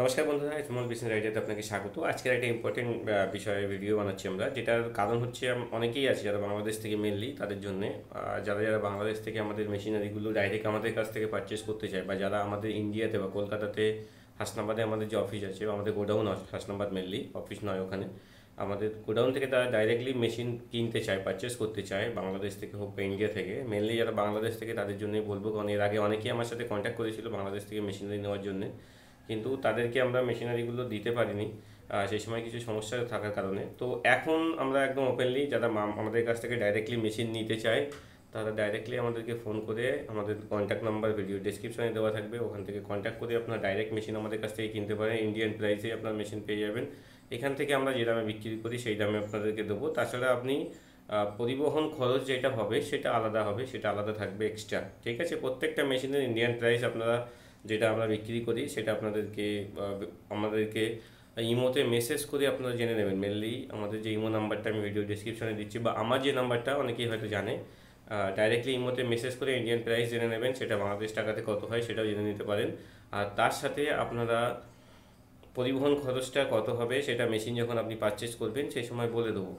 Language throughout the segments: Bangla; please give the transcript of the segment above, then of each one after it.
নমস্কার বন্ধুরা স্মল বিজনেস আইডিয়াতে আপনাকে স্বাগত। আজকের একটা ইম্পর্টেন্ট বিষয়ে ভিডিও বানাচ্ছি আমরা। যেটার কারণ হচ্ছে অনেকেই আছে যারা বাংলাদেশ থেকে মেনলি তাদের জন্য যারা যারা বাংলাদেশ থেকে আমাদের মেশিনারিগুলো ডাইরেক্ট আমাদের কাছ থেকে পারচেস করতে চায়, বা যারা আমাদের ইন্ডিয়াতে বা কলকাতাতে হাসনাবাদে আমাদের যে অফিস আছে আমাদের গোডাউন আছে, হাসনাবাদ মেনলি অফিস নয় ওখানে, আমাদের গোডাউন থেকে তারা ডাইরেক্টলি মেশিন কিনতে চায় পারচেস করতে চায়, বাংলাদেশ থেকে হোক বা ইন্ডিয়া থেকে। মেনলি যারা বাংলাদেশ থেকে তাদের জন্যই বলব, কারণ এর আগে অনেকেই আমার সাথে কন্ট্যাক্ট করেছিল বাংলাদেশ থেকে মেশিনারি নেওয়ার জন্য। কিন্তু তাদেরকে আমরা মেশিনারিগুলো দিতে পারিনি সেই সময় কিছু সমস্যা থাকার কারণে। তো এখন আমরা একদম ওপেনলি যারা আমাদের কাছ থেকে ডাইরেক্টলি মেশিন নিতে চায়, তারা ডাইরেক্টলি আমাদেরকে ফোন করে আমাদের কন্ট্যাক্ট নাম্বার ভিডিও ডিসক্রিপশনে দেওয়া থাকবে। ওখান থেকে কন্ট্যাক্ট করে আপনার ডাইরেক্ট মেশিন আমাদের কাছ থেকে কিনতে পারেন। ইন্ডিয়ান প্রাইসে আপনার মেশিন পেয়ে যাবেন। এখান থেকে আমরা যে দামে বিক্রি করি, সেই দামে আপনাদেরকে দেবো। তাছাড়া আপনি পরিবহন খরচ যেটা হবে, সেটা আলাদা হবে, সেটা আলাদা থাকবে এক্সট্রা ঠিক আছে? প্রত্যেকটা মেশিনের ইন্ডিয়ান প্রাইস আপনারা যেটা আমরা বিক্রি করি, সেটা আপনাদেরকে আমাদেরকে ইমোতে মেসেজ করে আপনারা জেনে নেবেন। মেনলি আমাদের যে ইমো নাম্বারটা আমি ভিডিও ডিসক্রিপশনে দিচ্ছি, বা আমার যে নাম্বারটা অনেকেই হয়তো জানে। ডাইরেক্টলি ইমোতে মেসেজ করে ইন্ডিয়ান প্রাইস জেনে নেবেন, সেটা বাংলাদেশ টাকাতে কত হয় সেটাও জেনে নিতে পারেন। আর তার সাথে আপনারা পরিবহন খরচটা কত হবে সেটা মেশিন যখন আপনি পারচেস করবেন, সেই সময় বলে দেবো।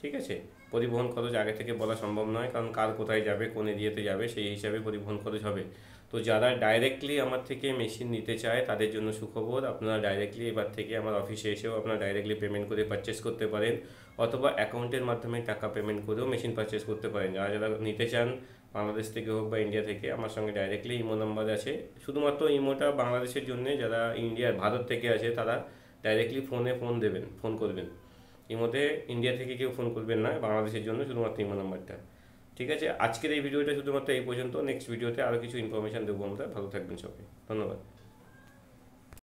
ঠিক আছে? পরিবহন খরচ আগে থেকে বলা সম্ভব নয়, কারণ কার কোথায় যাবে, কোন এরিয়াতে যাবে, সেই হিসাবে পরিবহন খরচ হবে। তো যারা ডাইরেক্টলি আমার থেকে মেশিন নিতে চায়, তাদের জন্য সুখবর, আপনারা ডাইরেক্টলি এবার থেকে আমার অফিসে এসেও আপনারা ডাইরেক্টলি পেমেন্ট করে পারচেস করতে পারেন, অথবা অ্যাকাউন্টের মাধ্যমে টাকা পেমেন্ট করেও মেশিন পারচেস করতে পারেন। যারা যারা নিতে চান, বাংলাদেশ থেকে হোক বা ইন্ডিয়া থেকে, আমার সঙ্গে ডাইরেক্টলি ইমো নাম্বার আছে। শুধুমাত্র ইমোটা বাংলাদেশের জন্য, যারা ইন্ডিয়ার ভারত থেকে আছে, তারা ডাইরেক্টলি ফোনে ফোন দেবেন ফোন করবেন। ইমোতে ইন্ডিয়া থেকে কেউ ফোন করবেন না, বাংলাদেশের জন্য শুধুমাত্র ইমো নাম্বারটা ঠিক আছে? আজকের এই ভিডিওটা শুধুমাত্র এই পর্যন্ত। নেক্সট ভিডিওতে আরও কিছু ইনফরমেশান দেবো আমরা। ভালো থাকবেন সবাই। ধন্যবাদ।